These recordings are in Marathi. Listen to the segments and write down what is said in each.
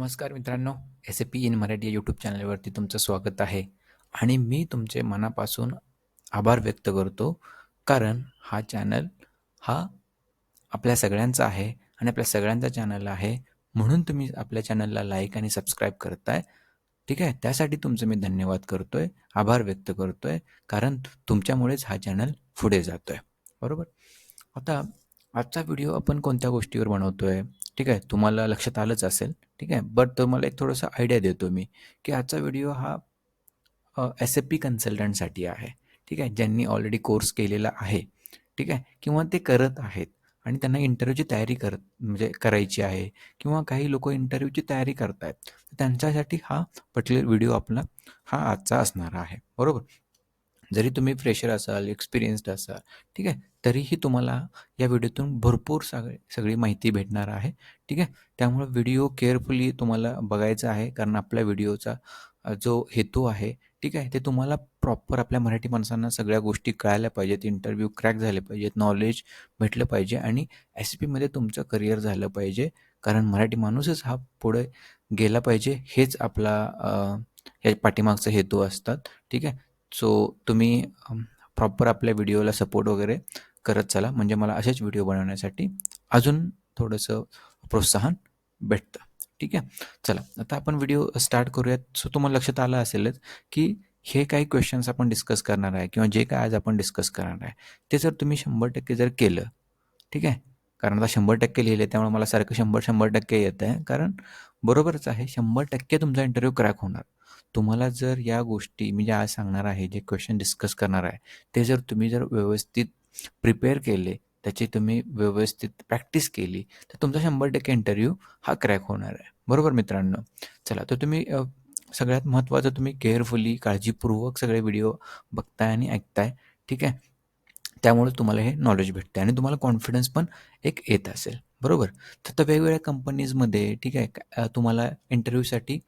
नमस्कार मित्रांनो S A P in Marathi या यूट्यूब चॅनलवरती तुमचं स्वागत आहे. आणि मी तुमचे मनापासून आभार व्यक्त करतो कारण हा चॅनल हा आपल्या सगळ्यांचा आहे आणि आपल्या सगळ्यांचा चॅनल आहे म्हणून तुम्ही आपल्या चॅनलला लाईक आणि सबस्क्राईब करताय. ठीक आहे? त्यासाठी तुमचं मी धन्यवाद करतोय आभार व्यक्त करतोय कारण तुमच्यामुळेच हा चॅनल पुढे जातोय. बरोबर? आता आजचा व्हिडिओ आपण कोणत्या गोष्टीवर बनवतोय? ठीक आहे? तुम्हाला लक्षात आलंच असेल. ठीक आहे? बट तुम्हाला एक थोडंसं आयडिया देतो मी की आजचा व्हिडिओ हा एस ए पी कन्सल्टंटसाठी आहे. ठीक आहे? ज्यांनी ऑलरेडी कोर्स केलेला आहे. ठीक आहे? किंवा ते करत आहेत आणि त्यांना इंटरव्ह्यूची तयारी करत म्हणजे करायची आहे किंवा काही लोक इंटरव्ह्यूची तयारी करत आहेत त्यांच्यासाठी हा पर्टिक्युलर व्हिडिओ आपला हा आजचा असणार आहे. बरोबर? जरी तुम्ही फ्रेशर असाल एक्सपिरियन्स्ड असाल ठीक आहे? तरीही तुम्हाला या व्हिडिओतून भरपूर सगळे सगळी माहिती भेटणार आहे. ठीक आहे? त्यामुळे व्हिडिओ केअरफुली तुम्हाला बघायचा आहे कारण आपल्या व्हिडिओचा जो हेतू आहे ठीक आहे? ते तुम्हाला प्रॉपर आपल्या मराठी माणसांना सगळ्या गोष्टी कळायला पाहिजेत इंटरव्ह्यू क्रॅक झाले पाहिजेत नॉलेज भेटलं पाहिजे आणि एस पीमध्ये तुमचं करिअर झालं पाहिजे कारण मराठी माणूसच हा पुढे गेला पाहिजे हेच आपला या पाठीमागचा हेतू असतात. ठीक आहे? सो तुम्ही प्रॉपर आपल्या व्हिडिओला सपोर्ट वगैरे करत चला. म्हणजे मला असेच व्हिडिओ बनवण्यासाठी अजून थोडंसं प्रोत्साहन भेटतं. ठीक आहे? चला. आता आपण व्हिडिओ स्टार्ट करूयात. सो तुम्हाला लक्षात आलं असेलच की हे काही क्वेश्चन्स आपण डिस्कस करणार आहे किंवा जे काय आज आपण डिस्कस करणार आहे ते जर तुम्ही शंभर टक्के जर केलं ठीक आहे? कारण आता शंभर टक्के लिहिले त्यामुळे मला सारखं शंभर शंभर टक्के येत आहे. कारण बरोबरच आहे शंभर टक्के तुमचा इंटरव्ह्यू क्रॅक होणार. तुम्हाला जर या गोष्टी मी जे आज सांगणार आहे जे क्वेश्चन डिस्कस करणार आहे ते जर तुम्ही जर व्यवस्थित प्रिपेअर केले त्याची तुम्ही व्यवस्थित प्रॅक्टिस केली तर तुमचा शंभर टक्के इंटरव्ह्यू हा क्रॅक होणार आहे. बरोबर मित्रांनो? चला तर तुम्ही सगळ्यात महत्त्वाचं तुम्ही केअरफुली काळजीपूर्वक सगळे व्हिडिओ बघताय आणि ऐकताय ठीक आहे? त्यामुळे तुम्हाला हे नॉलेज भेटते आणि तुम्हाला कॉन्फिडन्स पण एक येत असेल. बरोबर? तर वेगवेगळ्या कंपनीजमध्ये ठीक आहे तुम्हाला इंटरव्ह्यूसाठी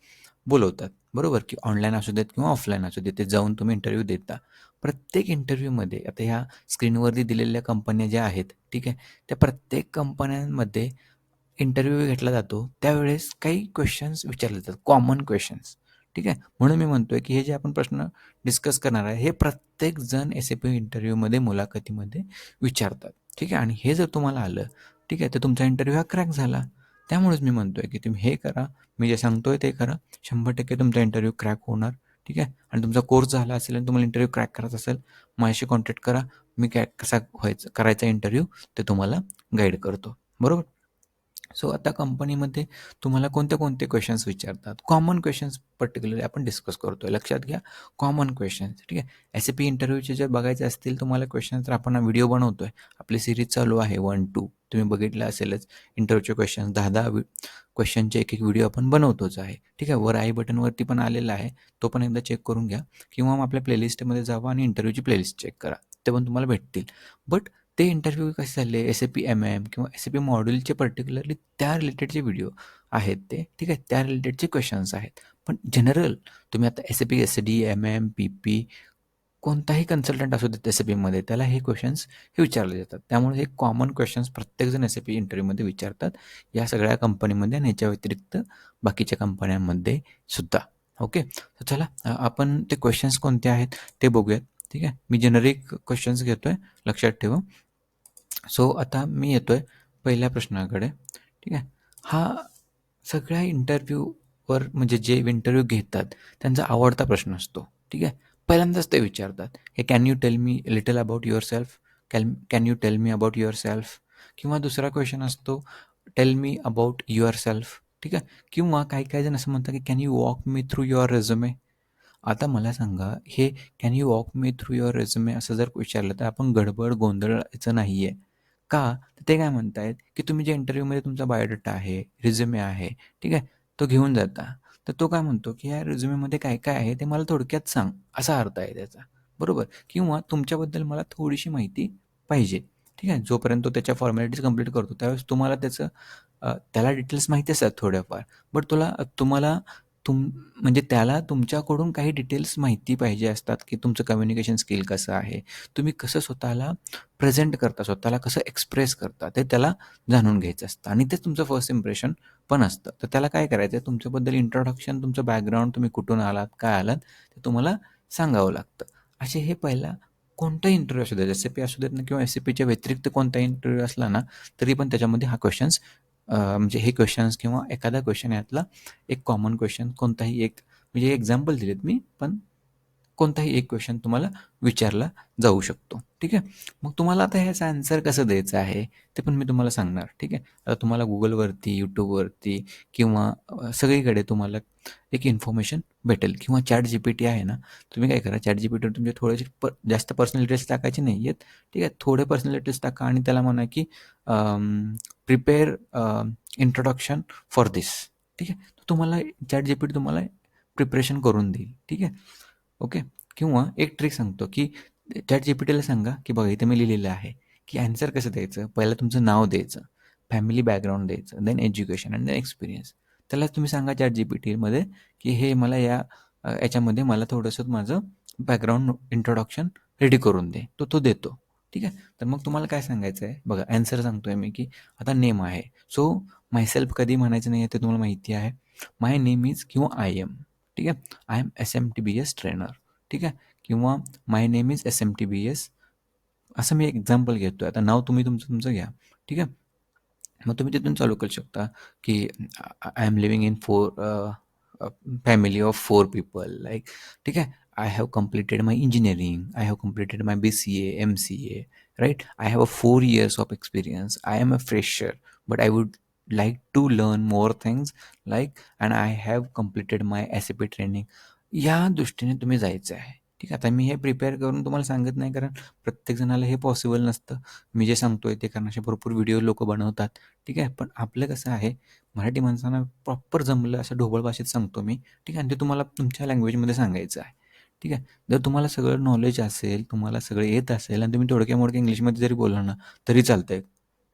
बोलवतात. बरोबर? की ऑनलाईन असू देत किंवा ऑफलाईन असू देत ते जाऊन तुम्ही इंटरव्ह्यू देता. प्रत्येक इंटरव्ह्यूमध्ये आता ह्या स्क्रीनवरती दिलेल्या कंपन्या ज्या आहेत ठीक आहे त्या प्रत्येक कंपन्यांमध्ये इंटरव्ह्यू घेतला जातो. त्यावेळेस काही क्वेश्चन्स विचारले जातात कॉमन क्वेश्चन्स ठीक आहे. म्हणून मी म्हणतोय की हे जे आपण प्रश्न डिस्कस करणार आहे हे प्रत्येक जण एस ए पी इंटरव्ह्यूमध्ये मुलाखतीमध्ये विचारतात ठीक आहे. आणि हे जर तुम्हाला आलं ठीक आहे तर तुमचा इंटरव्ह्यू हा क्रॅक झाला. त्यामुळेच मी म्हणतोय की तुम्ही हे करा. मी जे सांगतोय ते करा. शंभर टक्के तुमचा इंटरव्ह्यू क्रॅक होणार. ठीक आहे? आणि तुमचा कोर्स झाला असेल आणि तुम्हाला इंटरव्ह्यू क्रॅक करायचा असेल माझ्याशी कॉन्टॅक्ट करा. मी काय कसा व्हायचं करायचा इंटरव्ह्यू ते तुम्हाला गाईड करतो. बरोबर? सो आता कंपनीमध्ये तुम्हाला कोणते कोणते क्वेश्चन्स विचारतात? कॉमन क्वेश्चन्स पर्टिक्युलरली आपण डिस्कस करतो आहे लक्षात घ्या कॉमन क्वेश्चन्स ठीक आहे? एस ए पी इंटरव्ह्यूचे जर बघायचे असतील तुम्हाला क्वेश्चन्स तर आपण व्हिडिओ बनवतो आहे आपली सिरीज चालू आहे वन टू तुम्ही बघितलं असेलच इंटरव्ह्यूचे क्वेश्चन्स दहा दहा क्वेश्चनचे एक एक व्हिडिओ आपण बनवतोच आहे. ठीक आहे? वर आई बटनवरती पण आलेला आहे. तो पण एकदा चेक करून घ्या. किंवा मग आपल्या प्लेलिस्टमध्ये जावा आणि इंटरव्ह्यूची प्लेलिस्ट चेक करा. ते पण तुम्हाला भेटतील. बट ते इंटरव्ह्यू कसे झाले? S A P M M किंवा एस ए पी मॉड्यूलचे पर्टिक्युलरली त्या रिलेटेडचे व्हिडिओ आहेत ते. ठीक आहे? त्या रिलेटेडचे क्वेश्चन्स आहेत. पण जनरल तुम्ही आता S A P S D M M P P कोणताही कन्सल्टंट असू देत एस ए पीमध्ये त्याला हे क्वेश्चन्स हे विचारले जातात. त्यामुळे हे कॉमन क्वेश्चन्स प्रत्येकजण एस ए पी इंटरव्ह्यूमध्ये विचारतात. या सगळ्या कंपनीमध्ये आणि याच्या व्यतिरिक्त बाकीच्या कंपन्यांमध्ये सुद्धा. ओके तर चला आपण ते क्वेश्चन्स कोणते आहेत ते बघूयात. ठीक आहे? मी जनरिक क्वेश्चन्स घेतो आहे लक्षात ठेवा. सो आता मी येतो आहे पहिल्या प्रश्नाकडे. ठीक आहे? हा सगळ्या इंटरव्ह्यूवर म्हणजे जे इंटरव्ह्यू घेतात त्यांचा आवडता प्रश्न असतो. ठीक आहे? पहिल्यांदाच ते विचारतात. हे can you tell me little about yourself can can you tell me about yourself किंवा दुसरा क्वेश्चन असतो tell me about yourself ठीक आहे? किंवा काही काही जण असं म्हणतात की can you walk me through your resume आता मला सांगा हे can you walk me through your resume असं जर विचारलं तर आपण गडबड गोंधळायचं नाही आहे का? तर ते काय म्हणतायत की तुम्ही जे इंटरव्ह्यूमध्ये तुमचा बायोडेटा आहे रिझ्युमे आहे ठीक आहे तो घेऊन जाता. तर तो काय म्हणतो की या रिझ्युमेमध्ये काय काय आहे ते मला थोडक्यात सांग. असा अर्थ आहे त्याचा. बरोबर? किंवा तुमच्याबद्दल मला थोडीशी माहिती पाहिजे. ठीक आहे? जोपर्यंत तो त्याच्या फॉर्मॅलिटीज कंप्लीट करतो त्यावेळेस तुम्हाला त्याचं त्याला डिटेल्स माहिती असतात थोड्याफार. बट तुला तुम्हाला तुम म्हणजे त्याला तुमच्याकडून काही डिटेल्स माहिती पाहिजे असतात की तुमचं कम्युनिकेशन स्किल कसं आहे? तुम्ही कसं स्वतःला प्रेझेंट करता स्वतःला कसं एक्सप्रेस करता? ते त्याला जाणून घ्यायचं असतं. आणि तेच तुमचं फर्स्ट इम्प्रेशन पण असतं. तर त्याला काय करायचं आहे तुमच्याबद्दल इंट्रोडक्शन तुमचं बॅकग्राऊंड तुम्ही कुठून आलात काय आलात ते तुम्हाला सांगावं लागतं. असे हे पहिला कोणताही इंटरव्ह्यू असू दे एस पी असू देत ना किंवा एस पीच्या व्यतिरिक्त कोणताही इंटरव्ह्यू असला ना तरी पण त्याच्यामध्ये हा क्वेश्चन्स म्हणजे हे क्वेश्चन्स किंवा एखादा क्वेश्चन यातला एक कॉमन क्वेश्चन कोणताही एक म्हणजे एक्झाम्पल दिलेत मी पण कोणताही एक क्वेश्चन तुम्हाला विचारला जाऊ शकतो. ठीक आहे? मग तुम्हाला आता ह्याचा आन्सर कसं द्यायचं आहे ते पण मी तुम्हाला सांगणार. ठीक आहे? आता तुम्हाला गुगलवरती यूट्यूबवरती किंवा सगळीकडे तुम्हाला एक इन्फॉर्मेशन भेटेल. किंवा चॅट जी पी टी आहे ना तुम्ही काय करा चॅट जी पी टीवर तुमचे थोडेसे प जास्त पर्सनल डिटेल्स टाकायचे नाही आहेत ठीक आहे? थोडे पर्सनल डिटेल्स टाका आणि त्याला म्हणा की प्रिपेअर इंट्रोडक्शन फॉर दिस ठीक आहे? तुम्हाला चॅट जी पी टी तुम्हाला प्रिपरेशन करून देईल. ठीक आहे? ओके किंवा एक ट्रिक सांगतो की चॅट जी पी टीला सांगा की बघा इथे मी लिहिलेलं आहे की ॲन्सर कसं द्यायचं? पहिलं तुमचं नाव द्यायचं फॅमिली बॅकग्राऊंड द्यायचं then education and then experience त्याला तुम्ही सांगा चॅट जी पी टीमध्ये की हे मला या याच्यामध्ये मला थोडंसं माझं बॅकग्राऊंड इंट्रोडक्शन रेडी करून दे. तो तो देतो. ठीक आहे? तर मग तुम्हाला काय सांगायचं आहे बघा ॲन्सर सांगतो आहे मी की आता नेम आहे. सो मायसेल्फ कधी म्हणायचं नाही आहे ते तुम्हाला माहिती आहे. माय नेम इज किंवा आय एम ठीक आहे? I am S M T B S trainer ठीक आहे? किंवा my name is S M T B S असं मी एक्झाम्पल घेतो आहे आता नाव तुम्ही तुमचं तुमचं घ्या. ठीक आहे? मग तुम्ही तिथून चालू करू शकता की I am living in four family of four people like ठीक आहे? I have completed my engineering, I have completed my B C A M C A right I have experience. Four years of experience I am would fresher but I would like to learn more things like and I have completed my S A P training या दृष्टीने तुम्ही जायचं आहे. ठीक आहे आता मी हे प्रिपेअर करून तुम्हाला सांगत नाही कारण प्रत्येक जणाला हे पॉसिबल नसतं. मी जे सांगतो आहे ते कारण असे भरपूर व्हिडिओ लोक बनवतात. ठीक आहे पण आपलं कसं आहे मराठी माणसांना प्रॉपर जमलं असं ढोबळ भाषेत सांगतो मी. ठीक आहे आणि ते तुम्हाला तुमच्या लँग्वेजमध्ये सांगायचं आहे. ठीक आहे. जर तुम्हाला सगळं नॉलेज असेल तुम्हाला सगळं येत असेल आणि तुम्ही थोडक्या मोडक्या इंग्लिशमध्ये जरी बोलला ना तरी चालतं आहे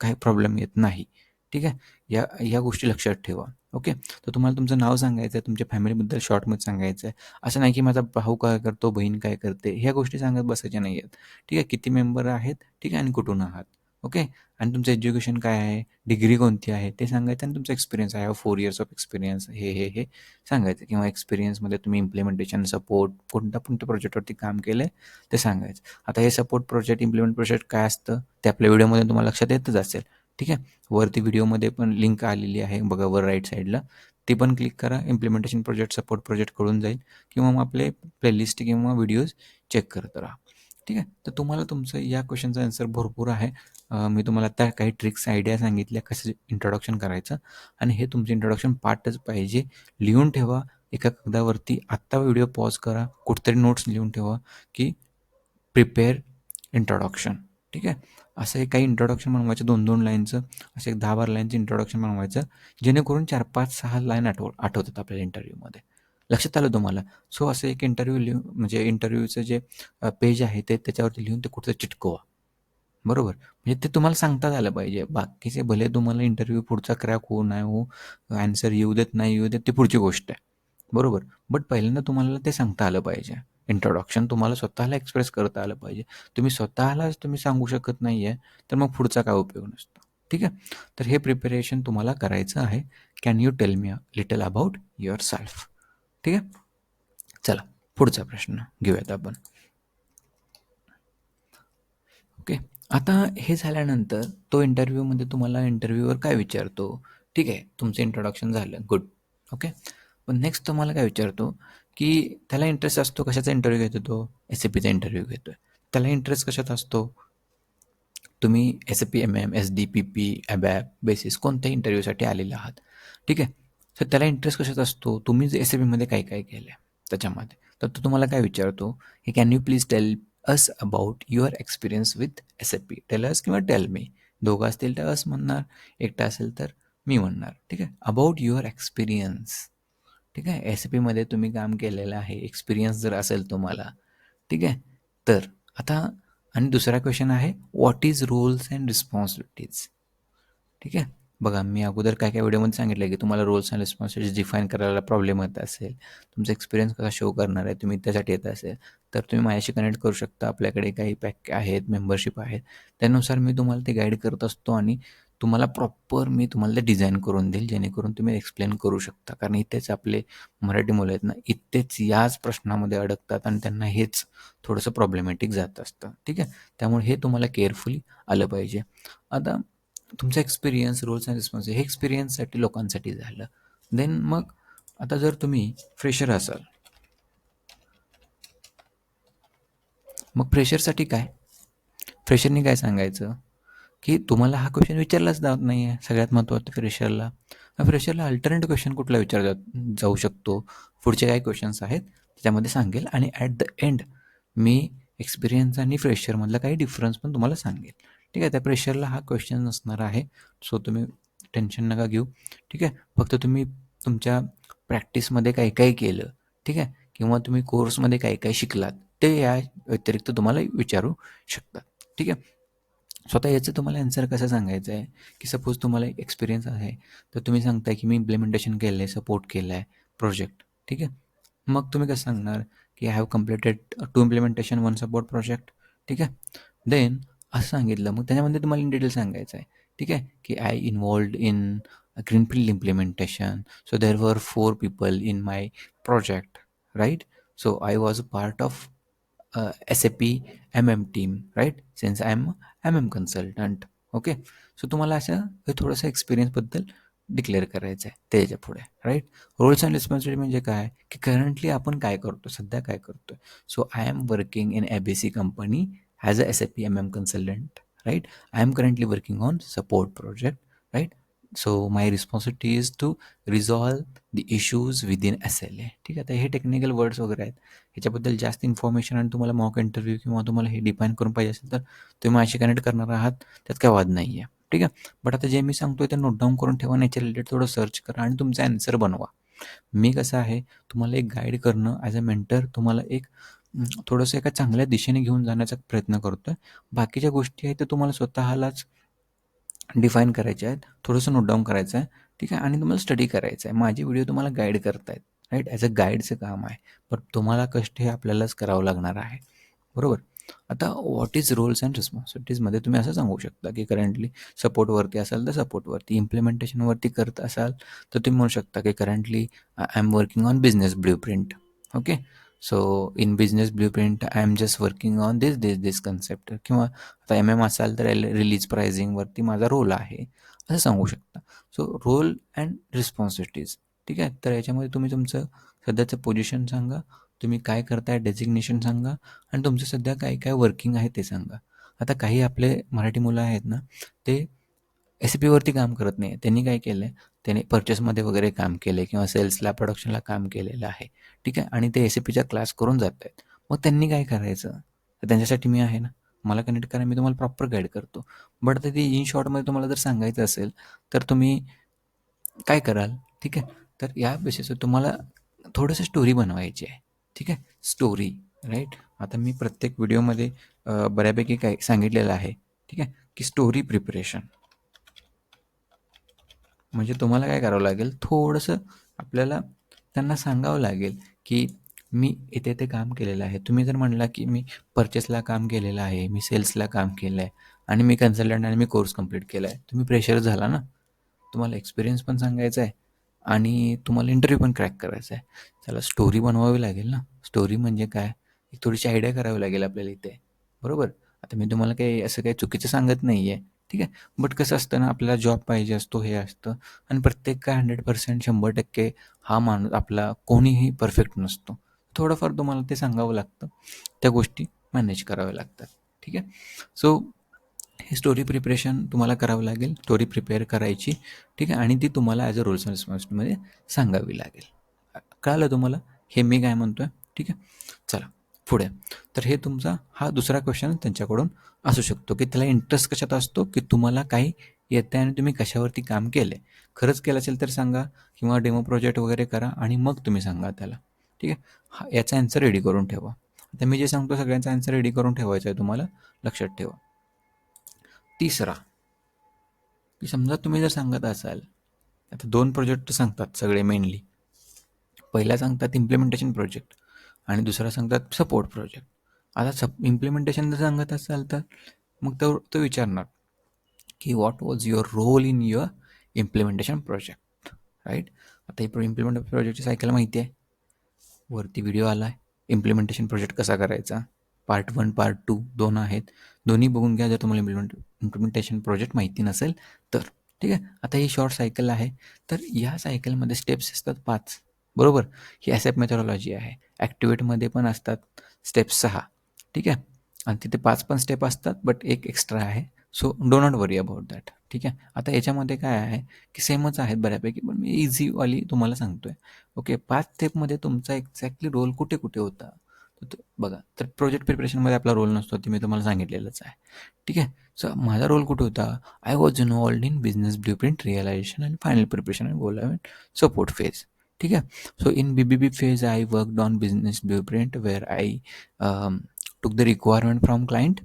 काही प्रॉब्लेम येत नाही. ठीक आहे? या या गोष्टी लक्षात ठेवा. ओके तर तुम्हाला तुमचं नाव सांगायचं आहे तुमच्या फॅमिलीबद्दल शॉर्टमध्ये सांगायचं आहे असं नाही की माझा भाऊ काय करतो बहीण काय करते ह्या गोष्टी सांगत बसायच्या नाही आहेत ठीक आहे? किती मेंबर आहेत? ठीक आहे? आणि कुठून आहात? ओके? आणि तुमचं एज्युकेशन काय आहे? डिग्री कोणती आहे? ते सांगायचं आणि तुमचा एक्सपिरियन्स आहे. फोर इयर्स ऑफ एक्सपिरियन्स हे हे हे सांगायचं. किंवा एक्सपिरियन्समध्ये तुम्ही इम्प्लिमेंटेशन सपोर्ट कोणत्या कोणत्या प्रोजेक्टवरती काम केलं आहे ते सांगायचं. आता हे सपोर्ट प्रोजेक्ट इम्प्लिमेंट प्रोजेक्ट काय असतं? ते आपल्या व्हिडिओमध्ये तुम्हाला लक्षात येतच असेल. ठीक आहे? वरती व्हिडिओमध्ये पण लिंक आलेली आहे. बघा वर राईट साईडला ते पण क्लिक करा. इम्प्लिमेंटेशन प्रोजेक्ट सपोर्ट प्रोजेक्ट कळून जाईल. किंवा मग आपले प्लेलिस्ट किंवा व्हिडिओज चेक करत राहा. ठीक आहे? तर तुम्हाला तुमचं या क्वेश्चनचा आन्सर भरपूर आहे. मी तुम्हाला आता काही ट्रिक्स आयडिया सांगितल्या कसं इंट्रोडक्शन करायचं आणि हे तुमचं इंट्रोडक्शन पार्टच पाहिजे. लिहून ठेवा. एका कागदावरती आत्ता व्हिडिओ पॉज करा. कुठतरी नोट्स लिहून ठेवा की प्रिपेअर इंट्रोडक्शन ठीक आहे? असं एक काही इंट्रोडक्शन बनवायचं दोन दोन लाईनचं असं एक दहा बारा लाईनचं इंट्रोडक्शन बनवायचं. जेणेकरून चार पाच सहा लाईन आठव आठवतात आपल्याला इंटरव्ह्यूमध्ये लक्षात आलं तुम्हाला? सो असं एक इंटरव्ह्यू लिहून म्हणजे इंटरव्ह्यूचं जे पेज आहे ते त्याच्यावरती लिहून ते कुठचं चिटकवा. बरोबर? म्हणजे ते तुम्हाला सांगता आलं पाहिजे. बाकीचे भले तुम्हाला इंटरव्ह्यू पुढचा क्रॅक होऊ नाही हो ॲन्सर येऊ देत नाही येऊ देत ती पुढची गोष्ट आहे. बरोबर? बट पहिल्यांदा तुम्हाला ते सांगता आलं पाहिजे. इंट्रोडक्शन तुम्हाला स्वतःला एक्सप्रेस करता आलं पाहिजे. तुम्ही स्वतःलाच तुम्ही सांगू शकत नाही आहे तर मग पुढचा काय उपयोग नसतो. ठीक आहे? तर हे प्रिपरेशन तुम्हाला करायचं आहे. Can you tell me little about yourself ठीक आहे चला पुढचा प्रश्न घेऊयात आपण ओके आता हे झाल्यानंतर तो इंटरव्ह्यूमध्ये तुम्हाला इंटरव्ह्यूवर काय विचारतो ठीक आहे तुमचं इंट्रोडक्शन झालं गुड ओके पण नेक्स्ट तुम्हाला काय विचारतो की त्याला इंटरेस्ट असतो कशाचा इंटरव्ह्यू घेतो तो एस ए पीचा इंटरव्ह्यू घेतो आहे त्याला इंटरेस्ट कशात असतो तुम्ही S A P M M S D P P ABAP basis कोणत्याही इंटरव्ह्यूसाठी आलेले आहात ठीक आहे तर त्याला इंटरेस्ट कशात असतो? तुम्ही एस ए पीमध्ये काय काय केलं आहे त्याच्यामध्ये? तर तो तुम्हाला काय विचारतो? हे can you please tell us about your experience with S A P tell us किंवा टेल मी दोघं असतील तर अस म्हणणार एकटा असेल तर मी म्हणणार. ठीक आहे? अबाउट युअर एक्सपिरियन्स ठीक आहे? एस पीमध्ये तुम्ही काम केलेलं आहे. एक्सपिरियन्स जर असेल तुम्हाला. ठीक आहे? तर आता आणि दुसरा क्वेश्चन आहे what is roles and responsibilities ठीक आहे? बघा मी अगोदर काय काय व्हिडिओमध्ये सांगितलं आहे की तुम्हाला रोल्स अँड रिस्पॉन्सिबिलिटीज डिफाईन करायला प्रॉब्लेम येत असेल तुमचा एक्सपिरियन्स कसा शो करणार आहे तुम्ही त्यासाठी येत असेल तर तुम्ही माझ्याशी कनेक्ट करू शकता. आपल्याकडे काही पॅक आहेत मेंबरशिप आहेत. त्यानुसार मी तुम्हाला ते गाईड करत असतो आणि तुम्हाला प्रॉपर मी तुम्हाला ते डिझाईन करून देईल जेणेकरून तुम्ही एक्सप्लेन करू शकता. कारण इथेच आपले मराठी मुलं आहेत ना इथेच याच प्रश्नामध्ये अडकतात आणि त्यांना हेच थोडंसं प्रॉब्लेमॅटिक जात असतं. ठीक आहे? त्यामुळे हे तुम्हाला केअरफुली आलं पाहिजे. आता तुमचा एक्सपिरियन्स रोल्स अँड रिस्पॉन्स हे एक्सपिरियन्ससाठी लोकांसाठी झालं. देन मग आता जर तुम्ही फ्रेशर असाल मग फ्रेशरसाठी काय? फ्रेशरनी काय सांगायचं? की तुम्हाला हा क्वेश्चन विचारलाच जात नाही आहे सगळ्यात महत्त्वाचं फ्रेशरला फ्रेशरला अल्टरनेट क्वेश्चन कुठला विचारला जाऊ शकतो? पुढचे काय क्वेश्चन्स आहेत? त्याच्यामध्ये सांगेल आणि ॲट द एंड मी एक्सपिरियन्स आणि फ्रेशरमधला काही डिफरन्स पण तुम्हाला सांगेल. ठीक आहे त्या प्रेशरला हा क्वेश्चन नसणार आहे. सो तुम्ही टेन्शन नका घेऊ. ठीक आहे फक्त तुम्ही तुमच्या प्रॅक्टिसमध्ये काही काही केलं ठीक आहे किंवा तुम्ही कोर्समध्ये काही काही शिकलात ते या व्यतिरिक्त तुम्हाला विचारू शकतात ठीक आहे स्वतः याचं तुम्हाला अन्सर कसं सांगायचं आहे? की सपोज तुम्हाला एक्सपिरियन्स आहे तर तुम्ही सांगताय की मी इम्प्लिमेंटेशन केलं आहे सपोर्ट केलं आहे प्रोजेक्ट ठीक आहे मग तुम्ही कसं सांगणार? की I have completed two implementation one support project ठीक आहे देन असं सांगितलं. मग त्याच्यामध्ये तुम्हाला इन डिटेल सांगायचं आहे. ठीक आहे? की I involved in greenfield implementation so there were four people in my project right so I was a part of S A P M M team right since I am M M consultant okay so तुम्हाला असं थोडंसं एक्सपिरियन्सबद्दल डिक्लेअर करायचं आहे. त्याच्या पुढे राईट रोल्स अँड रिस्पॉन्सिबिलिटी म्हणजे काय? की करंटली आपण काय करतो? सध्या काय करतो so I am working in A B C company as a SAP MM consultant, right? I am currently working on support project, right? So my responsibility is to resolve the issues within S L A ठीक आहे? आता हे टेक्निकल वर्ड्स वगैरे आहेत. ह्याच्याबद्दल जास्त इन्फॉर्मेशन आणि तुम्हाला मॉक इंटरव्ह्यू किंवा तुम्हाला हे डिफाईन करून पाहिजे असेल तर तुम्ही असे कनेक्ट करणार आहात. त्यात काय वाद नाही आहे ठीक आहे? बट आता जे मी सांगतो आहे ते नोट डाऊन करून ठेवा याच्या रिलेटेड थोडं सर्च करा आणि तुमचा ॲन्सर बनवा. मी कसं आहे? तुम्हाला एक गाईड करणं ॲज अ मेंटर तुम्हाला एक थोडंसं एका चांगल्या दिशेने घेऊन जाण्याचा प्रयत्न करतो आहे बाकीच्या गोष्टी आहेत त्या तुम्हाला स्वतःलाच डिफाईन करायच्या आहेत. थोडंसं नोट डाऊन करायचं आहे. ठीक आहे? आणि तुम्हाला स्टडी करायचं आहे. माझे व्हिडिओ तुम्हाला गाईड करतायत. राईट ॲज अ गाईडचं काम आहे. पण तुम्हाला कष्ट हे आपल्यालाच करावं लागणार आहे. बरोबर? आता व्हॉट इज रोल्स अँड रिस्पॉन्सिबिलिटीजमध्ये तुम्ही असं सांगू शकता की करंटली सपोर्टवरती असाल तर सपोर्टवरती इम्प्लिमेंटेशनवरती करत असाल तर तुम्ही म्हणू शकता की currently I am working on business blueprint okay so in business blueprint I am just working on this this this concept किंवा आता एम एम असाल तर रिलीज प्रायझिंगवरती माझा रोल आहे असं सांगू शकता. सो रोल अँड रिस्पॉन्सिबिलिटीज ठीक आहे? तर याच्यामध्ये तुम्ही तुमचं सध्याचं पोझिशन सांगा. तुम्ही काय करताय डेजिग्नेशन सांगा. आणि तुमचं सध्या काय काय वर्किंग आहे ते सांगा. आता काही आपले मराठी मुलं आहेत ना ते एस पीवरती काम करत नाही. त्यांनी काय केलं आहे त्याने परचेसमध्ये वगैरे काम केलं आहे किंवा सेल्सला प्रोडक्शनला काम केलेलं आहे. ठीक आहे? आणि ते एस पीचा क्लास करून जात आहेत. मग त्यांनी काय करायचं? तर त्यांच्यासाठी मी आहे ना. मला कनेक्ट करा मी तुम्हाला प्रॉपर गाईड करतो. बट ते इन शॉर्टमध्ये तुम्हाला जर सांगायचं असेल तर तुम्ही काय कराल? ठीक आहे? तर या बेसिसवर तुम्हाला थोडंसं स्टोरी बनवायची आहे. ठीक आहे? स्टोरी राईट आता मी प्रत्येक व्हिडिओमध्ये बऱ्यापैकी काय सांगितलेलं आहे. ठीक आहे? की स्टोरी प्रिपरेशन म्हणजे तुम्हाला काय करावं लागेल? थोडंसं आपल्याला त्यांना सांगावं लागेल की मी इथे ते काम केलेलं आहे. तुम्ही जर म्हणला की मी परचेसला काम केलेलं आहे मी सेल्सला काम केलं आहे आणि मी कन्सल्टंट आणि मी कोर्स कंप्लीट केला आहे तुम्ही प्रेशर झाला ना? तुम्हाला एक्सपिरियन्स पण सांगायचा आहे आणि तुम्हाला इंटरव्ह्यू पण क्रॅक करायचा आहे. त्याला स्टोरी बनवावी लागेल ना? स्टोरी म्हणजे काय? एक थोडीशी आयडिया करावी लागेल आपल्याला इथे. बरोबर? आता मी तुम्हाला काही असं काही चुकीचं सांगत नाही आहे ठीक आहे? बट कसं असतं ना आपल्याला जॉब पाहिजे असतो हे असतं. आणि प्रत्येक काय हंड्रेड पर्सेंट शंभर टक्के हा माणूस आपला कोणीही परफेक्ट नसतो. थोडंफार तुम्हाला ते सांगावं लागतं. त्या गोष्टी मॅनेज कराव्या लागतात. ठीक आहे? सो हे स्टोरी प्रिपरेशन तुम्हाला करावं लागेल. स्टोरी प्रिपेअर करायची. ठीक आहे? आणि ती तुम्हाला ॲज अ रोल्स अँड रिस्पॉन्सिबिलिटीमध्ये सांगावी लागेल. कळालं तुम्हाला? हे मी काय म्हणतो आहे ठीक आहे? चला पुढे. तर हे तुमचा हा दुसरा क्वेश्चन त्यांच्याकडून. असू शकतो की त्याला इंटरेस्ट कशात असतो की तुम्हाला काही येतं आहे आणि तुम्ही कशावरती काम केलं आहे खरंच केलं असेल तर सांगा किंवा डेमो प्रोजेक्ट वगैरे करा आणि मग तुम्ही सांगा त्याला. ठीक आहे? हा याचा ॲन्सर रेडी करून ठेवा. आता मी जे सांगतो सगळ्यांचा आन्सर रेडी करून ठेवायचा आहे तुम्हाला लक्षात ठेवा. तिसरा की समजा तुम्ही जर सांगत असाल आता दोन प्रोजेक्ट सांगतात सगळे मेनली पहिला सांगतात इम्प्लिमेंटेशन प्रोजेक्ट आणि दुसरा सांगतात सपोर्ट प्रोजेक्ट आता सप इम्प्लिमेंटेशन जर सांगत असाल तर मग तो तो विचारणार की what was your role in your implementation project right आता हे इम्प्लिमेंट प्रोजेक्टची सायकल माहिती आहे वरती व्हिडिओ आला आहे इम्प्लिमेंटेशन प्रोजेक्ट कसा करायचा? पार्ट वन पार्ट टू दोन आहेत. दोन्ही बघून घ्या. जर तुम्हाला इम्प्लिमेंट इम्प्लिमेंटेशन प्रोजेक्ट माहिती नसेल तर ठीक आहे? आता ही शॉर्ट सायकल आहे. तर या सायकलमध्ये स्टेप्स असतात पाच. बरोबर? ही ॲसेप मेथॉलॉजी आहे. ॲक्टिवेटमध्ये पण असतात. स्टेप्स सहा. ठीक आहे? आणि तिथे पाच पण स्टेप असतात बट एक एक्स्ट्रा आहे. So do not worry about that ठीक आहे? आता याच्यामध्ये काय आहे की सेमच आहेत बऱ्यापैकी पण मी इझीवाली तुम्हाला सांगतो आहे ओके पाच स्टेपमध्ये तुमचा एक्झॅक्टली रोल कुठे कुठे होता? बघा तर प्रोजेक्ट प्रिपरेशनमध्ये आपला रोल नसतो ते मी तुम्हाला सांगितलेलंच आहे. ठीक आहे? सो माझा रोल कुठे होता? I was involved in business blueprint realization आणि final preparation and go live support phase ठीक आहे? So in B B B phase I work on business blueprint where I took the requirement from client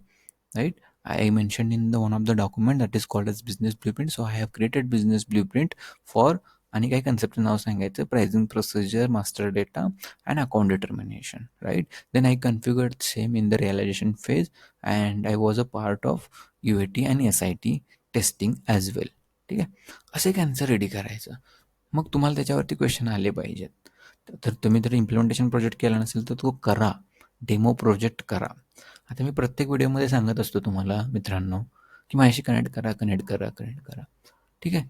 right I mentioned in the one of the document that is called as business blueprint. So I have created business blueprint for आणि काही कन्सेप्टचं नाव सांगायचं pricing procedure master data and account determination right then I configured same in the realization phase and I was a part of U A T आणि S I T testing as well ठीक आहे असे कॅन्सर रेडी करायचं. मग तुम्हाला त्याच्यावरती क्वेश्चन आले पाहिजेत. तर तुम्ही जर इम्प्लिमेंटेशन प्रोजेक्ट केला नसेल तर तो करा. डेमो प्रोजेक्ट करा. आता मी प्रत्येक व्हिडिओमध्ये सांगत असतो तुम्हाला मित्रांनो की माझ्याशी कनेक्ट करा कनेक्ट करा कनेक्ट करा. ठीक आहे?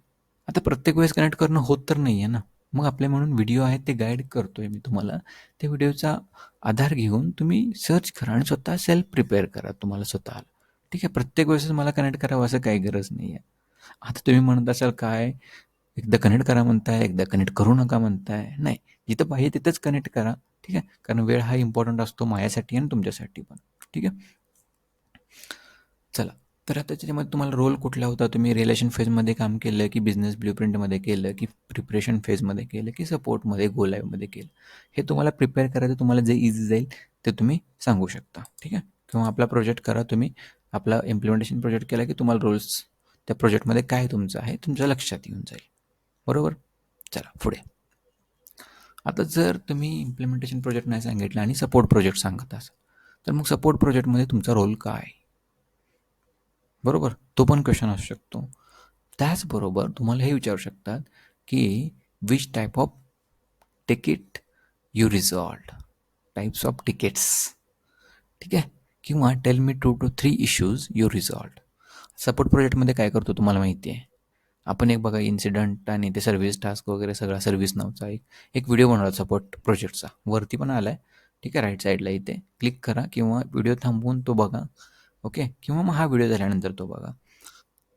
आता प्रत्येक वेळेस कनेक्ट करणं होत तर नाही आहे ना? मग आपले म्हणून व्हिडिओ आहेत ते गाईड करतो आहे मी तुम्हाला. त्या व्हिडिओचा आधार घेऊन तुम्ही सर्च करा आणि स्वतः सेल्फ प्रिपेअर करा तुम्हाला स्वतःला. ठीक आहे? प्रत्येक वेळेस मला कनेक्ट करावं असं काही गरज नाही आहे आता तुम्ही म्हणत असाल काय? एकदा कनेक्ट करा म्हणताय एकदा कनेक्ट करू नका म्हणताय. नाही जिथं पाहिजे तिथंच कनेक्ट करा. ठीक आहे? कारण वेळ हा इम्पॉर्टंट असतो माझ्यासाठी आणि तुमच्यासाठी पण. ठीक आहे? चला. तर आता त्याच्यामध्ये तुम्हाला रोल कुठला होता? तुम्ही रिलेशन फेजमध्ये काम केलं की बिझनेस ब्ल्यूप्रिंटमध्ये केलं की प्रिपरेशन फेजमध्ये केलं की सपोर्टमध्ये गो लाईव्हमध्ये केलं? हे तुम्हाला प्रिपेअर करायचं तुम्हाला जे इझी जाईल ते तुम्ही सांगू शकता. ठीक आहे? किंवा आपला प्रोजेक्ट करा तुम्ही. आपला इम्प्लिमेंटेशन प्रोजेक्ट केला की तुम्हाला रोल्स त्या प्रोजेक्टमध्ये काय तुमचं आहे तुमच्या लक्षात येऊन जाईल. बरोबर? चला पुढे. आता जर तुम्ही इम्प्लिमेंटेशन प्रोजेक्ट नाही सांगितलं आणि सपोर्ट प्रोजेक्ट सांगत असाल तर मग सपोर्ट प्रोजेक्टमध्ये तुमचा रोल काय? बरोबर? तो पण क्वेश्चन असू शकतो. त्याचबरोबर तुम्हाला हे विचारू शकतात की which type of ticket you resolved types of tickets ठीक आहे? किंवा tell me two to three issues you resolved support प्रोजेक्टमध्ये काय करतो तुम्हाला माहिती आहे? आपण एक बघा इन्सिडंट आणि ते सर्व्हिस टास्क वगैरे सगळा सर्व्हिस नावचा एक एक व्हिडिओ बनवला सपोर्ट प्रोजेक्टचा वरती पण आला आहे ठीक आहे राईट साईडला इथे क्लिक करा किंवा व्हिडिओ थांबवून तो बघा. ओके किंवा मग हा व्हिडिओ झाल्यानंतर तो बघा.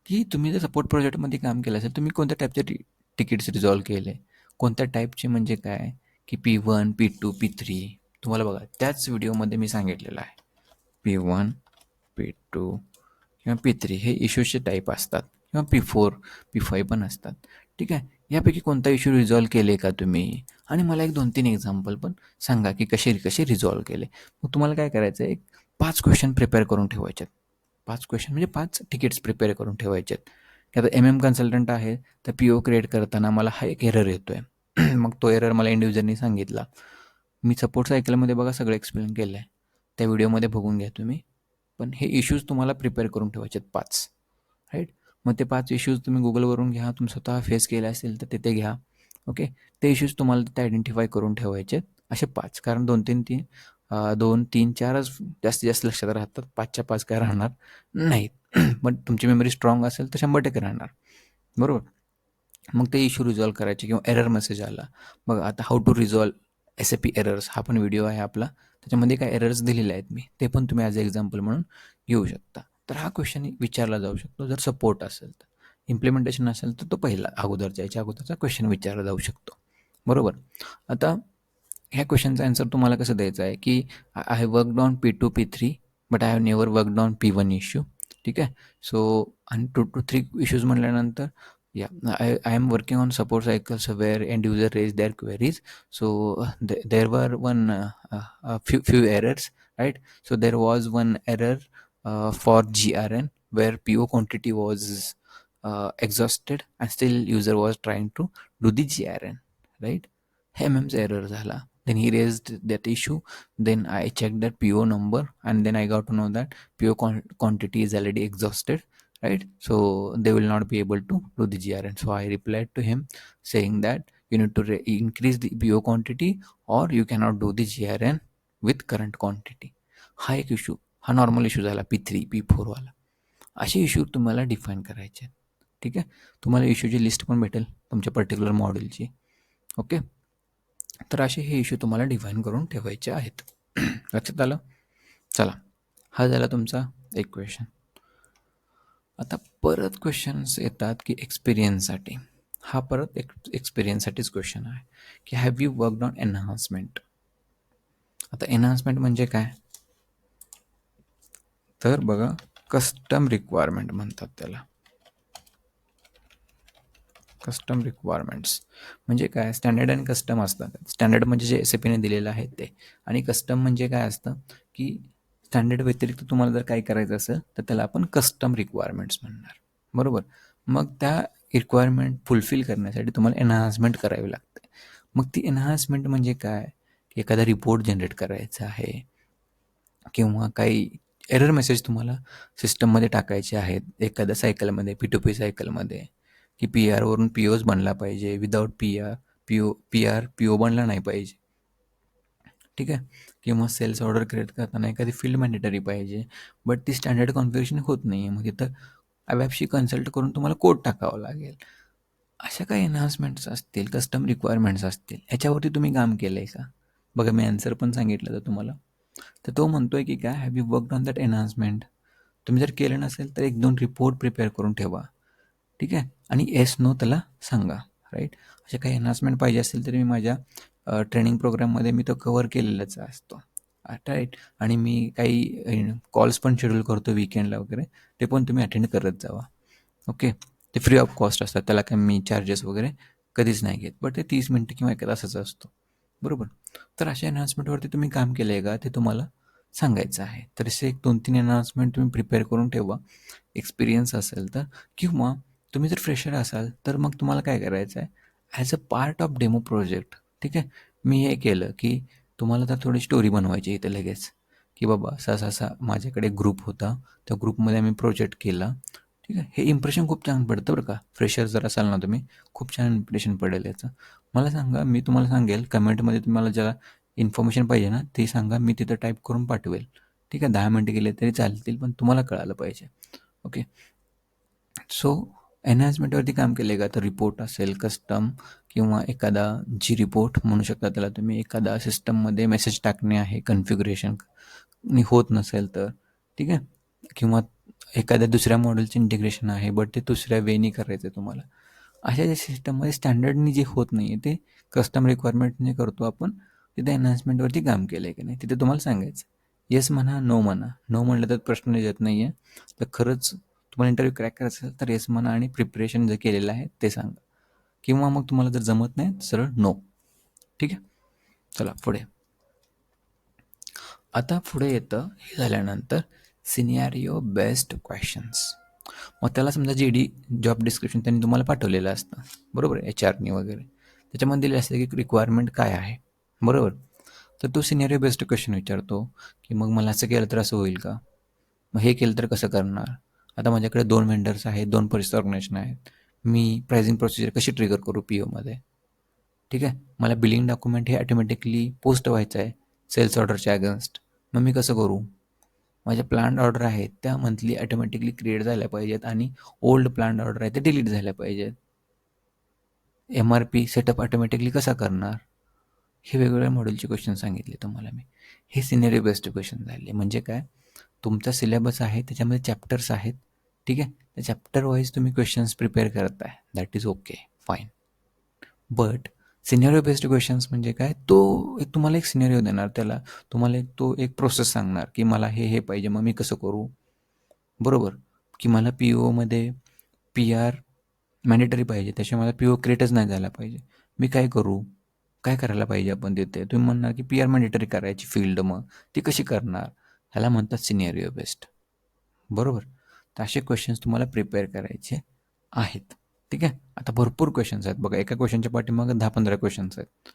की तुम्ही जर सपोर्ट प्रोजेक्टमध्ये काम केलं असेल तुम्ही कोणत्या टाईपचे टी तिकीट्स रिझॉल्व केले? कोणत्या टाईपचे म्हणजे काय? की P one P two P three तुम्हाला बघा त्याच व्हिडिओमध्ये मी सांगितलेलं आहे. पी वन पी टू किंवा पी थ्री हे इश्यूजचे टाईप असतात. किंवा पी फोर पी फाय पण असतात. ठीक आहे? यापैकी कोणता इश्यू रिझॉल्व केले का तुम्ही? आणि मला एक दोन तीन एक्झाम्पल पण सांगा की कसे कसे रिझॉल्व केले. मग तुम्हाला काय करायचं आहे? एक पाच क्वेश्चन प्रिपेअर करून ठेवायचे पाच क्वेश्चन म्हणजे पाच तिकीट्स प्रिपेअर करून ठेवायचे आहेत की आता एम एम कन्सल्टंट आहे तर पी ओ क्रिएट करताना मला हा एक एरर येतो आहे मग तो एरर मला इंडिव्हिज्युअलनी सांगितला. मी सपोर्ट सायकलमध्ये बघा सगळं एक्सप्लेन केलं आहे त्या व्हिडिओमध्ये बघून घ्या तुम्ही. पण हे इश्यूज तुम्हाला प्रिपेअर करून ठेवायचे आहेत पाच. मग ते पाच इश्यूज तुम्ही गुगलवरून घ्या तुम्ही स्वतः फेस केले असेल तर तिथे घ्या. ओके ते इश्यूज तुम्हाला तिथे आयडेंटिफाय करून ठेवायचे. असे पाच. कारण दोन तीन तीन दोन तीन चारच जास्तीत जास्त लक्षात राहतात. पाचच्या पाच काय राहणार नाहीत. पण तुमची मेमरी स्ट्रॉंग असेल तर शंभर टक्के राहणार. बरोबर? मग ते इश्यू रिझॉल्व करायचे किंवा एरर मेसेज आला. मग आता how to resolve S A P errors हा पण व्हिडिओ आहे आपला. त्याच्यामध्ये काय एरर्स दिलेले आहेत मी. ते पण तुम्ही ॲज अ एक्झाम्पल म्हणून घेऊ शकता. तर हा क्वेश्चन विचारला जाऊ शकतो. जर सपोर्ट असेल तर इम्प्लिमेंटेशन असेल तर तो पहिला अगोदरच्या याच्या अगोदरचा क्वेश्चन विचारला जाऊ शकतो. बरोबर? आता ह्या क्वेश्चनचा आन्सर तुम्हाला कसं द्यायचं आहे की I have work on P two P three but I have never worked on P one issue ठीक आहे? सो आणि टू टू थ्री इश्यूज म्हटल्यानंतर या I I am working on support cycles where end user raise their queries so there were one few few errors right so there was one error for G R N where P O quantity was uh, exhausted and still user was trying to do the grn right mm's error झाला then he raised that issue then i checked that po number and then i got to know that po quantity is already exhausted right so they will not be able to do the grn so i replied to him saying that you need to increase the po quantity or you cannot do the grn with current quantity हा एक इश्यू हा नॉर्मल इश्यू झाला पी थ्री पी फोरवाला असे इश्यू तुम्हाला डिफाईन करायचे आहेत. ठीक आहे? तुम्हाला इश्यूची लिस्ट पण भेटेल तुमच्या पर्टिक्युलर मॉडेलची ओके तर असे हे इश्यू तुम्हाला डिफाईन करून ठेवायचे आहेत. लक्षात आलं? चला. हा झाला तुमचा एक क्वेश्चन आता परत क्वेश्चन्स येतात की एक्सपिरियन्ससाठी हा परत एक एक्सपिरियन्ससाठीच क्वेश्चन आहे. की have you work on enhancement आता एन्हान्समेंट म्हणजे काय? तर बघा कस्टम रिक्वायरमेंट म्हणतात त्याला. कस्टम रिक्वायरमेंट्स म्हणजे काय? स्टँडर्ड अँड कस्टम असतात. स्टँडर्ड म्हणजे जे एस ए पीने दिलेलं आहे ते. आणि कस्टम म्हणजे काय असतं? की स्टँडर्ड व्यतिरिक्त तुम्हाला जर काय करायचं असेल तर त्याला आपण कस्टम रिक्वायरमेंट्स म्हणणार. बरोबर? मग त्या रिक्वायरमेंट फुलफिल करण्यासाठी तुम्हाला एनहान्समेंट करावी लागते. मग ती एनहान्समेंट म्हणजे काय? एखादा रिपोर्ट जनरेट करायचा आहे. किंवा काही एरर मेसेज तुम्हाला सिस्टममध्ये टाकायचे आहेत. एखाद्या सायकलमध्ये पी टू पी सायकलमध्ये की पी आरवरून पी ओच बनला पाहिजे. Without P R P O P R P O बनला नाही पाहिजे. ठीक आहे? किंवा सेल्स ऑर्डर क्रिएट करताना एखादी फील्ड मॅन्डेटरी पाहिजे. बट ती स्टँडर्ड कॉन्फिगरेशन होत नाही आहे मग तिथं ॲपशी कन्सल्ट करून तुम्हाला कोड टाकावं लागेल. अशा काही एनहान्समेंट्स असतील कस्टम रिक्वायरमेंट्स असतील ह्याच्यावरती तुम्ही काम केलं आहे का? बघा मी आन्सर पण सांगितलं तर तुम्हाला. तर तो म्हणतो आहे की काय have you work on that enhancement तुम्ही जर केलं नसेल तर एक दोन रिपोर्ट प्रिपेअर करून ठेवा. ठीक आहे? आणि एस नो त्याला सांगा राईट असे काही एनहान्समेंट पाहिजे असेल तरी मी माझ्या ट्रेनिंग प्रोग्राममध्ये मी तो कवर केलेलाच असतो. राईट आणि मी काही कॉल्स पण शेड्यूल करतो विकेंडला वगैरे. ते पण तुम्ही अटेंड करत जावा. ओके ते फ्री ऑफ कॉस्ट असतात. त्याला काही मी चार्जेस वगैरे कधीच नाही घेत. बट ते तीस मिनटं किंवा एका तासाचा असतो. बरोबर? तर अशा एनहान्समेंटवरती तुम्ही काम केलं आहे का? ते तुम्हाला सांगायचं आहे. तर असे एक दोन तीन एनहान्समेंट तुम्ही प्रिपेअर करून ठेवा. एक्सपिरियन्स असेल तर. किंवा तुम्ही जर फ्रेशर असाल तर मग तुम्हाला काय करायचं आहे as a part of demo project ठीक आहे? मी हे केलं की तुम्हाला तर थोडी स्टोरी बनवायची इथे लगेच. की बाबा असा असा असा माझ्याकडे ग्रुप होता. त्या ग्रुपमध्ये आम्ही प्रोजेक्ट केला. ठीक आहे. हे इम्प्रेशन खूप छान पडतं बरं का? फ्रेशर जर असाल ना तुम्ही खूप छान इम्प्रेशन पडेल याचं. मला सांगा मी तुम्हाला सांगेल कमेंटमध्ये तुम्हाला ज्याला इन्फॉर्मेशन पाहिजे ना ते सांगा मी तिथं टाईप करून पाठवेल. ठीक आहे दहा मिनटं गेले तरी चालतील पण तुम्हाला कळालं पाहिजे. ओके सो एनहान्समेंटवरती काम केले का? तर रिपोर्ट असेल कस्टम किंवा एखादा जी रिपोर्ट म्हणू शकता त्याला तुम्ही एखादा सिस्टममध्ये मेसेज टाकणे आहे कन्फिग्युरेशन होत नसेल तर ठीक आहे? किंवा एखाद्या दुसऱ्या मॉडेलचं इंटिग्रेशन आहे बट ते दुसऱ्या वेनी करायचं आहे तुम्हाला. अशा ज्या सिस्टममध्ये स्टँडर्डनी जे होत नाही आहे ते कस्टम रिक्वायरमेंटने करतो आपण तिथे एनहान्समेंटवरती काम केलं आहे की नाही तिथे तुम्हाला सांगायचं येस म्हणा नो म्हणा. नो म्हणलं तर प्रश्न येत नाही आहे तर खरंच तुम्हाला इंटरव्ह्यू क्रॅक करायचं असेल तर येस म्हणा आणि प्रिपरेशन जे केलेलं आहे ते सांगा. किंवा मग तुम्हाला जर जमत नाही सरळ नो ठीक आहे? चला पुढे. आता पुढे येतं हे झाल्यानंतर सिनियरिओ बेस्ट क्वेश्चन्स. मग त्याला समजा जी डी जॉब डिस्क्रिप्शन त्यांनी तुम्हाला पाठवलेलं असतं. बरोबर? एच आरनी वगैरे. त्याच्यामध्ये दिले असते की रिक्वायरमेंट काय आहे. बरोबर? तर तो सिनियरिओ बेस्ट क्वेश्चन विचारतो की मग मला असं केलं तर असं होईल का? मग हे केलं तर कसं करणार? आता माझ्याकडे दोन वेंडर्स आहेत दोन परिस्थिती ऑर्गनायझेशन आहेत. मी प्रायझिंग प्रोसिजर कशी ट्रिगर करू पी ओमध्ये ठीक आहे? मला बिलिंग डॉक्युमेंट हे ॲटोमॅटिकली पोस्ट व्हायचं आहे सेल्स ऑर्डरच्या अगेन्स्ट मग मी कसं करू? माझ्या प्लांट ऑर्डर आहेत त्या मंथली ॲटोमॅटिकली क्रिएट झाल्या पाहिजेत आणि ओल्ड प्लांट ऑर्डर आहे ते डिलीट झाल्या पाहिजेत. M R P setup automatically कसा करणार? हे वेगवेगळ्या मॉडेलचे क्वेश्चन सांगितले तुम्हाला मी. हे सिनेरी बेस्ड क्वेश्चन झाले. म्हणजे काय? तुमचा सिलेबस आहे त्याच्यामध्ये चॅप्टर्स आहेत. ठीक आहे? त्या चॅप्टर वाईज तुम्ही क्वेश्चन्स प्रिपेअर करत आहे that is okay fine but scenario based questions म्हणजे काय? तो एक तुम्हाला एक सिनेरिओ देणार त्याला. तुम्हाला एक तो एक प्रोसेस सांगणार की मला हे हे पाहिजे मग मी कसं करू? बरोबर? की मला पी ओमध्ये पी आर मॅन्डेटरी पाहिजे. त्याशिवाय मला पी ओ क्रिएटच नाही झाला पाहिजे. मी काय करू? काय करायला पाहिजे आपण तिथे? तुम्ही म्हणणार की पी आर मॅन्डेटरी करायची फील्ड मग. ती कशी करणार? ह्याला म्हणतात सिनेरिओ बेस्ड बरोबर? तर असे क्वेश्चन्स तुम्हाला प्रिपेअर करायचे आहेत. ठीक आहे? आता भरपूर क्वेश्चन्स आहेत. बघा एका क्वेश्चनच्या पाठीमागं दहा पंधरा क्वेश्चन्स आहेत.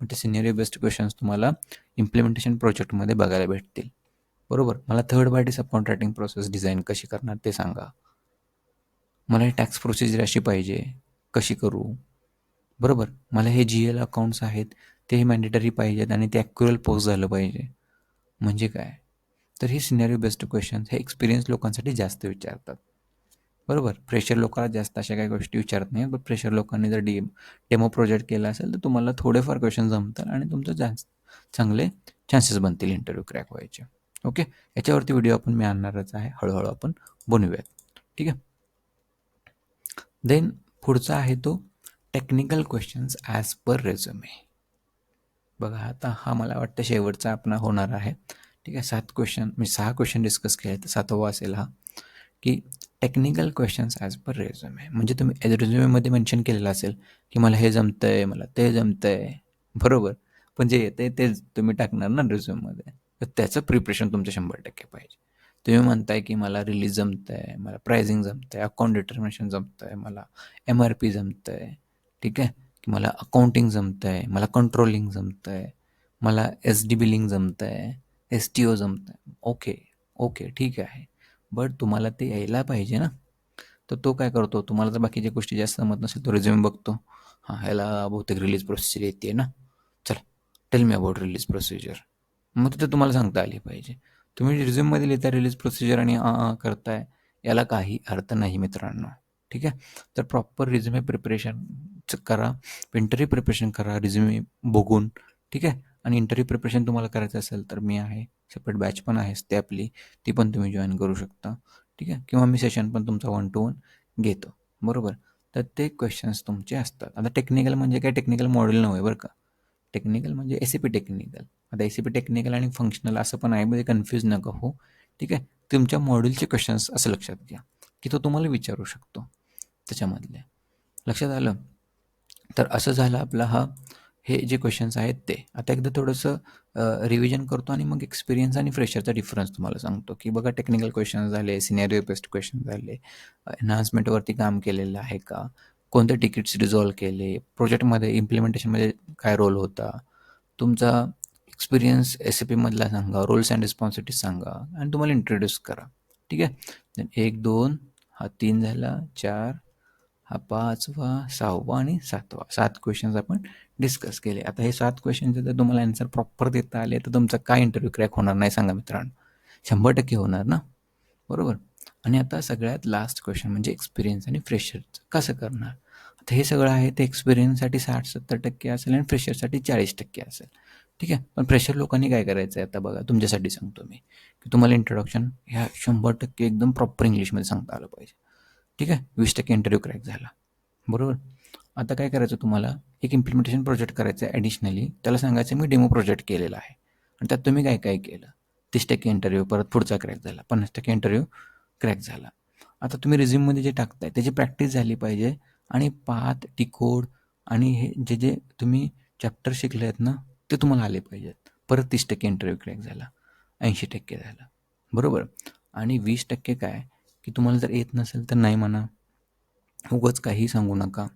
मग ते सिनियर बेस्ट क्वेश्चन्स तुम्हाला इम्प्लिमेंटेशन प्रोजेक्टमध्ये बघायला भेटतील. बरोबर? मला third party subcontracting process design कशी करणार ते सांगा. मला टॅक्स प्रोसिजर अशी पाहिजे. कशी करू? बरोबर? मला हे जी एल अकाउंट्स आहेत ते मॅन्डेटरी पाहिजेत आणि ते ॲक्युरल पोस्ट झालं पाहिजे. म्हणजे काय? तर हे सिनेरिओ बेस्ड क्वेश्चन्स हे एक्सपिरियन्स लोकांसाठी जास्त विचारतात. बरोबर. प्रेशर लोकांना जास्त अशा काही गोष्टी विचारत नाही पण प्रेशर लोकांनी जर डी डेमो प्रोजेक्ट केला असेल तर तुम्हाला थोडेफार क्वेश्चन जमतात आणि तुमचं जास्त चांगले चान्सेस बनतील इंटरव्ह्यू क्रॅक व्हायचे. ओके याच्यावरती व्हिडिओ आपण मी आणणारच आहे. हळूहळू आपण बनवूयात. ठीक आहे? देन पुढचा आहे तो technical questions as per resume बघा आता हा मला वाटतं शेवटचा आपला होणार आहे. ठीक आहे? सात क्वेश्चन मी म्हणजे सहा क्वेश्चन डिस्कस केले तर सातवा असेल हा. की technical questions as per resume म्हणजे तुम्ही रेझ्युमेमध्ये मेन्शन केलेलं असेल की मला हे जमतं आहे मला ते जमतं आहे बरोबर? पण जे येते तेच तुम्ही टाकणार ना रेझ्युममध्ये तर त्याचं प्रिपरेशन तुमचं शंभर टक्के पाहिजे. तुम्ही म्हणताय की मला रिलीज जमतं आहे मला प्रायझिंग जमतं आहे अकाउंट डिटर्मिनेशन जमतं आहे मला एम आर पी जमतं आहे ठीक आहे? की मला अकाउंटिंग जमतं आहे मला कंट्रोलिंग जमतं आहे मला एस डी बिलिंग जमतं आहे एस टी ओ जमतं आहे ओके ओके ठीक आहे. बट तुम्हाला ते यायला पाहिजे ना. तर तो काय करतो तुम्हाला जर बाकीच्या गोष्टी जास्त जमत नसेल तो रिझ्युम बघतो. हां ह्याला बहुतेक रिलीज प्रोसिजर येते ना. चला tell me about release procedure मग तिथं तुम्हाला सांगता आली पाहिजे. तुम्ही रिझ्यूममध्ये लिहिता रिलीज प्रोसिजर आणि करताय याला काही अर्थ नाही मित्रांनो. ठीक आहे? तर प्रॉपर रिझ्युमे प्रिपरेशन करा. इंटरव्ह्यू प्रिपरेशन करा रिझ्युमे बघून. ठीक आहे? आणि इंटरव्ह्यू प्रिपरेशन तुम्हाला करायचं असेल तर मी आहे. सेपरेट बॅच पण आहे ते आपली ती पण तुम्ही जॉईन करू शकता. ठीक आहे? किंवा मी सेशन पण तुमचा वन टू वन घेतो. बरोबर? तर ते क्वेश्चन्स तुमचे असतात. आता टेक्निकल म्हणजे काय? टेक्निकल मॉडेल नव्हे बरं का? टेक्निकल म्हणजे ए सी पी टेक्निकल आता ए सी पी टेक्निकल आणि फंक्शनल असं पण आहे. म्हणजे कन्फ्यूज नका हो ठीक आहे? तुमच्या मॉड्यूलचे क्वेश्चन्स असं लक्षात घ्या. की तो तुम्हाला विचारू शकतो. त्याच्यामधले. लक्षात आलं? तर असं झालं आपला हा हे जे क्वेश्चन्स आहेत ते. आता एकदा थोडंसं रिव्हिजन करतो आणि मग एक्सपिरियन्स आणि फ्रेशरचा डिफरन्स तुम्हाला सांगतो. की बघा टेक्निकल क्वेश्चन झाले सिनेरिओ बेस्ड क्वेश्चन झाले एनहान्समेंटवरती काम केलेलं आहे का? कोणते तिकीट्स रिझॉल्व केले? प्रोजेक्टमध्ये इम्प्लिमेंटेशनमध्ये काय रोल होता? तुमचा एक्सपिरियन्स एस ए पीमधला सांगा रोल्स अँड रिस्पॉन्सिबिलिटीज सांगा आणि तुम्हाला इंट्रोड्यूस करा. ठीक आहे? देन एक दोन हा तीन झाला चार हा पाचवा सहावा आणि सातवा. सात क्वेश्चन्स आपण डिस्कस केले. आता हे सात क्वेश्चनचे जर तुम्हाला आन्सर प्रॉपर देता आले तर तुमचा काय इंटरव्ह्यू क्रॅक होणार नाही सांगा मित्रांनो. शंभर टक्के होणार ना? बरोबर? आणि आता सगळ्यात लास्ट क्वेश्चन म्हणजे एक्सपिरियन्स आणि फ्रेशरचं कसं करणार? आता हे सगळं आहे ते एक्सपिरियन्ससाठी साठ सत्तर टक्के असेल आणि फ्रेशरसाठी चाळीस टक्के असेल. ठीक आहे? पण फ्रेशर लोकांनी काय करायचं आहे आता बघा तुमच्यासाठी सांगतो मी. की तुम्हाला इंट्रोडक्शन ह्या शंभर टक्के एकदम प्रॉपर इंग्लिशमध्ये सांगता आलं पाहिजे. ठीक आहे? वीस टक्के इंटरव्ह्यू क्रॅक झाला. बरोबर? आता काय करायचं तुम्हाला? एक इम्प्लिमेंटेशन प्रोजेक्ट करायचं आहे ॲडिशनली त्याला सांगायचं मी डेमो प्रोजेक्ट केलेला आहे. आणि त्यात तुम्ही काय काय केलं? तीस टक्के इंटरव्ह्यू परत पुढचा क्रॅक झाला. पन्नास टक्के इंटरव्ह्यू क्रॅक झाला. आता तुम्ही रिझ्यूममध्ये जे टाकताय त्याची प्रॅक्टिस झाली पाहिजे आणि पात टिकोड आणि हे जे जे तुम्ही चॅप्टर शिकले आहेत ना ते तुम्हाला आले पाहिजेत. परत तीस टक्के इंटरव्ह्यू क्रॅक झाला. ऐंशी टक्के झाला. बरोबर? आणि वीस टक्के काय? की तुम्हाला जर येत नसेल तर नाही म्हणा. उगंच काही सांगू नका.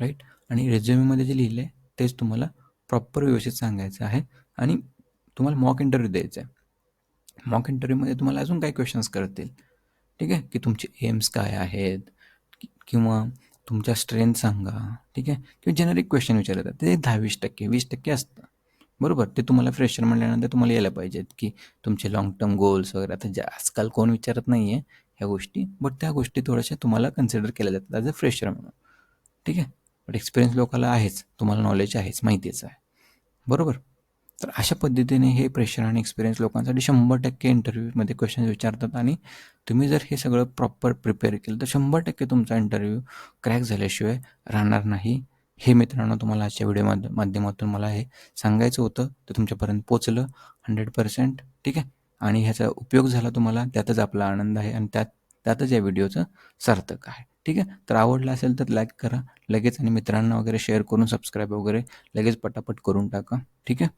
राईट आणि रेझ्युमेमध्ये जे लिहिलं आहे तेच तुम्हाला प्रॉपर व्यवस्थित सांगायचं आहे. आणि तुम्हाला मॉक इंटरव्ह्यू द्यायचा आहे मॉक इंटरव्ह्यूमध्ये तुम्हाला अजून काही क्वेश्चन्स करतील. ठीक आहे? की तुमचे एम्स काय आहेत? किंवा तुमच्या स्ट्रेंथ सांगा. ठीक आहे? किंवा जेनरिक क्वेश्चन विचारतात. ते दहा वीस टक्के वीस टक्के असतं. बरोबर? ते तुम्हाला फ्रेशर म्हणल्यानंतर तुम्हाला यायला पाहिजेत की तुमचे लाँग टर्म गोल्स वगैरे. आता जे आजकाल कोण विचारत नाही आहे ह्या गोष्टी बट त्या गोष्टी थोड्याशा तुम्हाला कन्सिडर केल्या जातात ॲज अ फ्रेशर म्हणून. ठीक आहे? बट एक्सपिरियन्स लोकाला आहेच. तुम्हाला नॉलेज आहेच. माहितीच आहे. बरोबर? तर अशा पद्धतीने हे प्रेशर आणि एक्सपिरियन्स लोकांसाठी शंभर टक्के इंटरव्ह्यूमध्ये क्वेश्चन विचारतात आणि तुम्ही जर हे सगळं प्रॉपर प्रिपेअर केलं तर शंभर टक्के तुमचा इंटरव्ह्यू क्रॅक झाल्याशिवाय राहणार नाही. हे मित्रांनो तुम्हाला आजच्या व्हिडिओ माध्यमातून मला हे सांगायचं होतं. तर तुमच्यापर्यंत पोचलं. हंड्रेड पर्सेंट ठीक आहे? आणि ह्याचा उपयोग झाला तुम्हाला. त्यातच आपला आनंद आहे आणि त्यात त्यातच या व्हिडिओचं सार्थक आहे. ठीक आहे? तर आवडलं असेल तर लाईक करा. लगेच आणि मित्रांना वगैरे शेअर करून सबस्क्राईब वगैरे लगेच पटापट करून टाका. ठीक आहे?